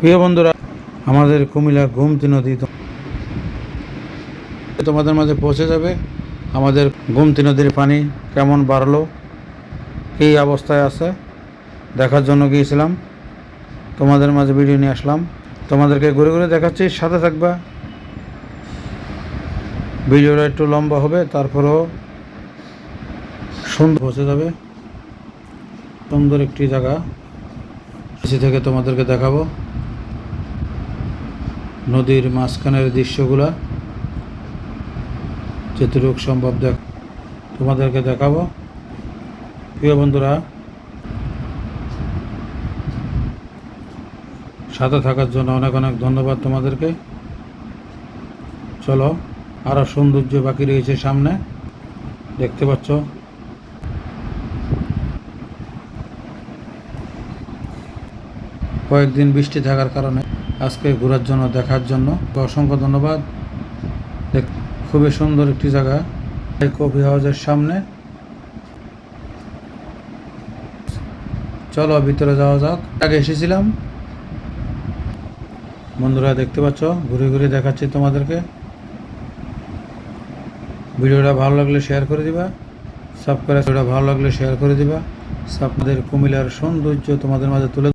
প্রিয় বন্ধুরা, আমাদের কুমিল্লা গোমতী নদী তোমাদের মাঝে পৌঁছে যাবে। আমাদের গোমতী নদীর পানি কেমন বাড়লো কী অবস্থায় আছে। দেখার জন্য গিয়েছিলাম। তোমাদের মাঝে ভিডিও নিয়ে আসলাম। তোমাদেরকে ঘুরে ঘুরে দেখাচ্ছি, সাথে থাকবা। ভিডিওটা একটু লম্বা হবে, তারপরেও সুন্দর পৌঁছে যাবে। সুন্দর একটি জায়গা। কাছে থেকে তোমাদেরকে দেখাবো। নদীর মাঝখানের দৃশ্যগুলা যতটুক সম্ভব দেখ তোমাদেরকে দেখাবো। প্রিয় বন্ধুরা, সাথে থাকার জন্য অনেক অনেক ধন্যবাদ তোমাদেরকে। চলো আরও সৌন্দর্য বাকি রয়েছে সামনে। দেখতে পাচ্ছ? কয়েকদিন বৃষ্টি থাকার কারণে আজকে ঘোরার জন্য, দেখার জন্য। অসংখ্য ধন্যবাদ। খুবই সুন্দর একটি জায়গা। কফি হাউসের সামনে। চলো, ভিতরে যাওয়া যাক। আগে এসেছিলাম। বন্ধুরা, দেখতে পাচ্ছ? ঘুরে ঘুরে দেখাচ্ছি তোমাদেরকে। ভিডিওটা ভালো লাগলে শেয়ার করে দিবা। সাবস্ক্রাইব ভালো লাগলে শেয়ার করে দিবা। আপনাদের কুমিল্লার সৌন্দর্য তোমাদের মাঝে তুলে